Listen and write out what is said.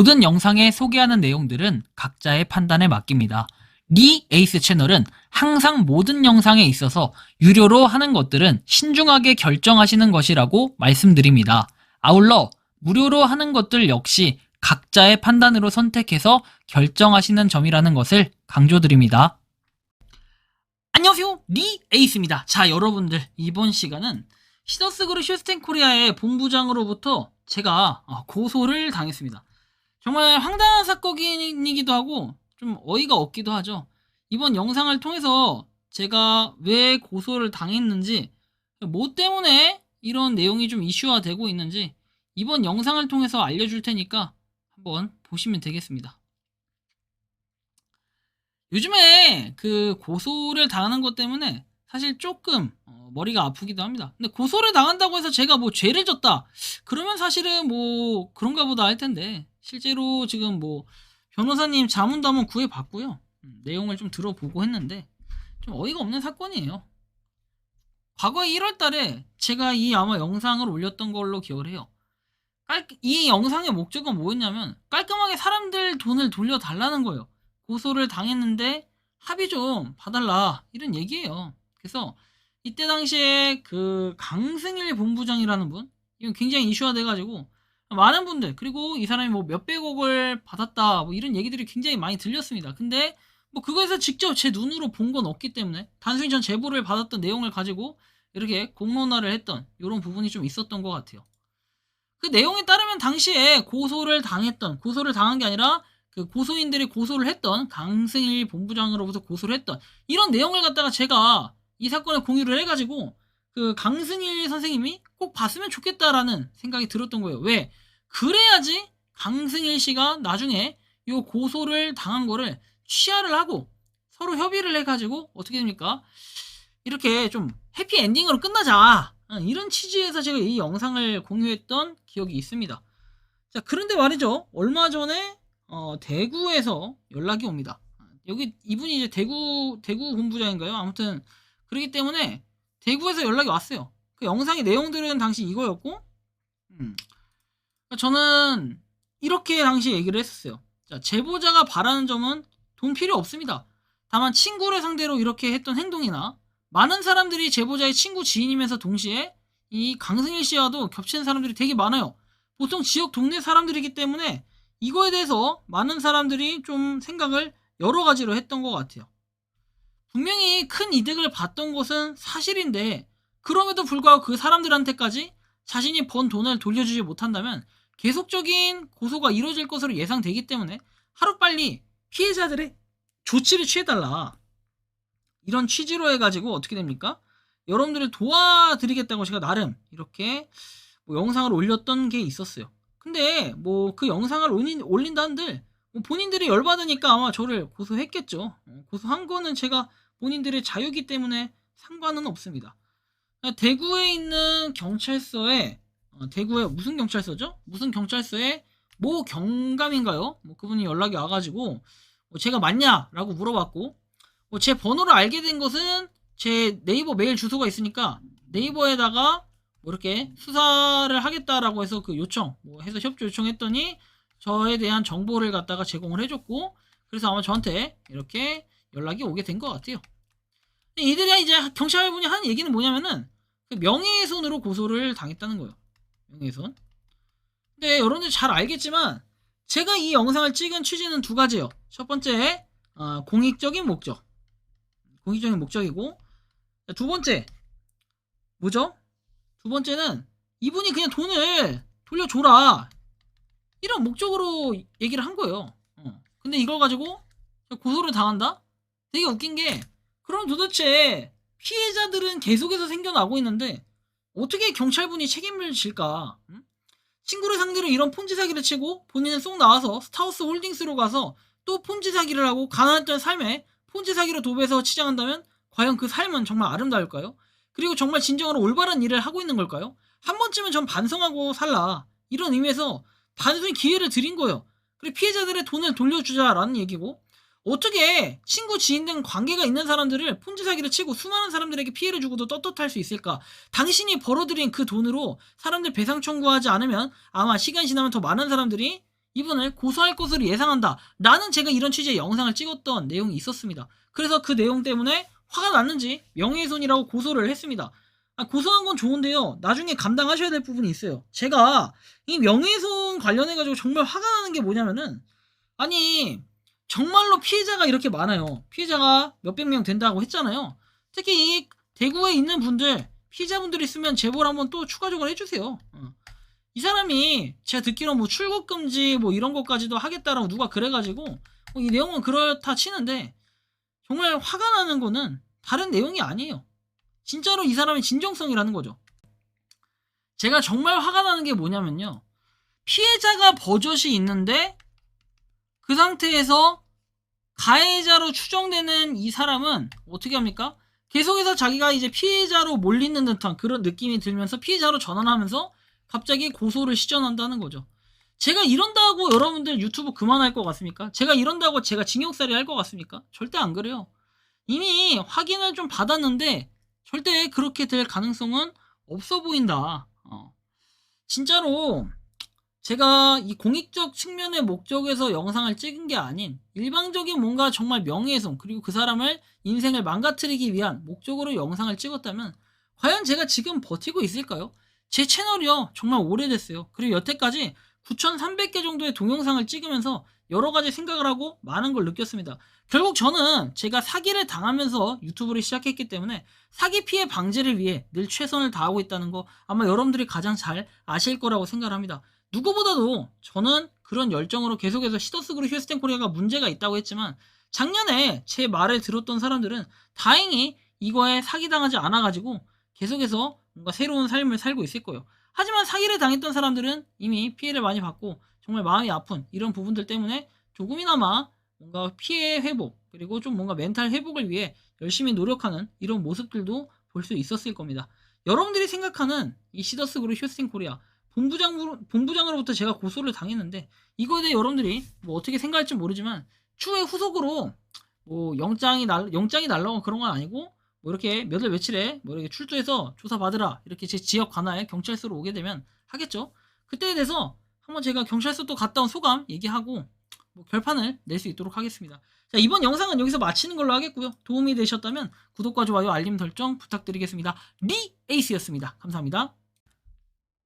모든 영상에 소개하는 내용들은 각자의 판단에 맡깁니다. 리 에이스 채널은 항상 모든 영상에 있어서 유료로 하는 것들은 신중하게 결정하시는 것이라고 말씀드립니다. 아울러 무료로 하는 것들 역시 각자의 판단으로 선택해서 결정하시는 점이라는 것을 강조드립니다. 안녕하세요. 리 에이스입니다. 자, 여러분들. 이번 시간은 시더스 그룹 슈스텐 코리아의 본부장으로부터 제가 어, 고소를 당했습니다. 정말 황당한 사건이기도 하고 좀 어이가 없기도 하죠. 이번 영상을 통해서 제가 왜 고소를 당했는지, 뭐 때문에 이런 내용이 좀 이슈화 되고 있는지 이번 영상을 통해서 알려줄 테니까 한번 보시면 되겠습니다. 요즘에 그 고소를 당하는 것 때문에 사실 조금 어, 머리가 아프기도 합니다. 근데 고소를 당한다고 해서 제가 뭐 죄를 졌다. 그러면 사실은 뭐 그런가 보다 할 텐데 실제로 지금 뭐 변호사님 자문도 한번 구해봤고요. 음, 내용을 좀 들어보고 했는데 좀 어이가 없는 사건이에요. 과거 1월 달에 제가 이 아마 영상을 올렸던 걸로 기억을 해요. 깔- 이 영상의 목적은 뭐였냐면 깔끔하게 사람들 돈을 돌려달라는 거예요. 고소를 당했는데 합의 좀 봐달라 이런 얘기예요. 그래서 이때 당시에 그 강승일 본부장이라는 분 이건 굉장히 이슈화 돼가지고 많은 분들 그리고 이 사람이 뭐 몇백억을 받았다 뭐 이런 얘기들이 굉장히 많이 들렸습니다. 근데 뭐 그거에서 직접 제 눈으로 본 건 없기 때문에 단순히 전 제보를 받았던 내용을 가지고 이렇게 공론화를 했던 이런 부분이 좀 있었던 것 같아요. 그 내용에 따르면 당시에 고소를 당했던 고소를 당한 게 아니라 그 고소인들이 고소를 했던 강승일 본부장으로부터 고소를 했던 이런 내용을 갖다가 제가 이 사건을 공유를 해가지고 그 강승일 선생님이 꼭 봤으면 좋겠다라는 생각이 들었던 거예요. 왜? 그래야지 강승일 씨가 나중에 요 고소를 당한 거를 취하를 하고 서로 협의를 해가지고 어떻게 됩니까? 이렇게 좀 해피 엔딩으로 끝나자 어, 이런 취지에서 제가 이 영상을 공유했던 기억이 있습니다. 자 그런데 말이죠 얼마 전에 어, 대구에서 연락이 옵니다. 여기 이분이 이제 대구 대구 본부장인가요? 아무튼 그렇기 때문에 대구에서 연락이 왔어요. 그 영상의 내용들은 당시 이거였고, 음. 저는 이렇게 당시 얘기를 했었어요. 자, 제보자가 바라는 점은 돈 필요 없습니다. 다만 친구를 상대로 이렇게 했던 행동이나 많은 사람들이 제보자의 친구 지인이면서 동시에 이 강승일 씨와도 겹치는 사람들이 되게 많아요. 보통 지역 동네 사람들이기 때문에 이거에 대해서 많은 사람들이 좀 생각을 여러 가지로 했던 것 같아요. 분명히 큰 이득을 봤던 것은 사실인데 그럼에도 불구하고 그 사람들한테까지 자신이 번 돈을 돌려주지 못한다면 계속적인 고소가 이루어질 것으로 예상되기 때문에 하루빨리 피해자들의 조치를 취해달라. 이런 취지로 해가지고 어떻게 됩니까? 여러분들을 도와드리겠다고 제가 나름 이렇게 뭐 영상을 올렸던 게 있었어요. 근데 뭐 그 영상을 올린, 올린다 한들 뭐 본인들이 열받으니까 아마 저를 고소했겠죠. 어, 고소한 거는 제가 본인들의 자유기 때문에 상관은 없습니다. 대구에 있는 경찰서에 어, 대구에 무슨 경찰서죠? 무슨 경찰서에 모 경감인가요? 뭐 그분이 연락이 와가지고 뭐 제가 맞냐라고 물어봤고 뭐제 번호를 알게 된 것은 제 네이버 메일 주소가 있으니까 네이버에다가 뭐 이렇게 수사를 하겠다라고 해서 그 요청 뭐 해서 협조 요청했더니 저에 대한 정보를 갖다가 제공을 해줬고 그래서 아마 저한테 이렇게 연락이 오게 된 것 같아요. 이들이 이제 경찰분이 하는 얘기는 뭐냐면은 그 명예훼손으로 고소를 당했다는 거예요. 명예훼손. 근데 여러분들 잘 알겠지만 제가 이 영상을 찍은 취지는 두 가지예요. 첫 번째 어, 공익적인 목적, 공익적인 목적이고 두 번째 뭐죠? 두 번째는 이분이 그냥 돈을 돌려줘라 이런 목적으로 얘기를 한 거예요. 어. 근데 이걸 가지고 고소를 당한다? 되게 웃긴 게 그럼 도대체 피해자들은 계속해서 생겨나고 있는데 어떻게 경찰분이 책임을 질까? 응? 친구를 상대로 이런 폰지 사기를 치고 본인은 쏙 나와서 스타우스 홀딩스로 가서 또 폰지 사기를 하고 가난했던 삶에 폰지 사기로 도배해서 치장한다면 과연 그 삶은 정말 아름다울까요? 그리고 정말 진정으로 올바른 일을 하고 있는 걸까요? 한 번쯤은 전 반성하고 살라 이런 의미에서 단순히 기회를 드린 거예요. 그리고 피해자들의 돈을 돌려주자라는 얘기고 어떻게 친구 지인 등 관계가 있는 사람들을 폰지 사기를 치고 수많은 사람들에게 피해를 주고도 떳떳할 수 있을까? 당신이 벌어들인 그 돈으로 사람들 배상 청구하지 않으면 아마 시간이 지나면 더 많은 사람들이 이분을 고소할 것으로 예상한다. 나는 제가 이런 취지의 영상을 찍었던 내용이 있었습니다. 그래서 그 내용 때문에 화가 났는지 명예훼손이라고 고소를 했습니다. 아, 고소한 건 좋은데요. 나중에 감당하셔야 될 부분이 있어요. 제가 이 명예훼손 관련해가지고 정말 화가 나는 게 뭐냐면은 아니 정말로 피해자가 이렇게 많아요. 피해자가 몇백 명 된다고 했잖아요. 특히 이 대구에 있는 분들 피해자분들 있으면 제보를 한번 또 추가적으로 해주세요. 어. 이 사람이 제가 듣기로 뭐 출국 금지 뭐 이런 것까지도 하겠다라고 누가 그래가지고 뭐 이 내용은 그렇다 치는데 정말 화가 나는 거는 다른 내용이 아니에요. 진짜로 이 사람의 진정성이라는 거죠. 제가 정말 화가 나는 게 뭐냐면요. 피해자가 버젓이 있는데 그 상태에서 가해자로 추정되는 이 사람은 어떻게 합니까? 계속해서 자기가 이제 피해자로 몰리는 듯한 그런 느낌이 들면서 피해자로 전환하면서 갑자기 고소를 시전한다는 거죠. 제가 이런다고 여러분들 유튜브 그만할 것 같습니까? 제가 이런다고 제가 징역살이 할 것 같습니까? 절대 안 그래요. 이미 확인을 좀 받았는데 절대 그렇게 될 가능성은 없어 보인다. 어. 진짜로 제가 이 공익적 측면의 목적에서 영상을 찍은 게 아닌 일방적인 뭔가 정말 명예훼손 그리고 그 사람을 인생을 망가뜨리기 위한 목적으로 영상을 찍었다면 과연 제가 지금 버티고 있을까요? 제 채널이요 정말 오래됐어요. 그리고 여태까지 9,300개 정도의 동영상을 찍으면서 여러 가지 생각을 하고 많은 걸 느꼈습니다. 결국 저는 제가 사기를 당하면서 유튜브를 시작했기 때문에 사기 피해 방지를 위해 늘 최선을 다하고 있다는 거 아마 여러분들이 가장 잘 아실 거라고 생각을 합니다. 누구보다도 저는 그런 열정으로 계속해서 시더스그룹 휴스텐 코리아가 문제가 있다고 했지만 작년에 제 말을 들었던 사람들은 다행히 이거에 사기당하지 않아가지고 계속해서 뭔가 새로운 삶을 살고 있을 거예요. 하지만 사기를 당했던 사람들은 이미 피해를 많이 받고 정말 마음이 아픈 이런 부분들 때문에 조금이나마 뭔가 피해 회복 그리고 좀 뭔가 멘탈 회복을 위해 열심히 노력하는 이런 모습들도 볼 수 있었을 겁니다. 여러분들이 생각하는 이 시더스 그룹 휴스틴 코리아 본부장 본부장으로부터 제가 고소를 당했는데 이거에 대해 여러분들이 뭐 어떻게 생각할지 모르지만 추후에 후속으로 뭐 영장이 날 영장이 날라오고 그런 건 아니고 뭐 이렇게 몇 월 며칠에 뭐 이렇게 출두해서 조사 받으라 이렇게 제 지역 관할 경찰서로 오게 되면 하겠죠. 그때에 대해서 한번 제가 경찰서 또 갔다 온 소감 얘기하고 뭐 결판을 낼 수 있도록 하겠습니다. 자 이번 영상은 여기서 마치는 걸로 하겠고요. 도움이 되셨다면 구독과 좋아요 알림 설정 부탁드리겠습니다. 리 에이스였습니다. 감사합니다.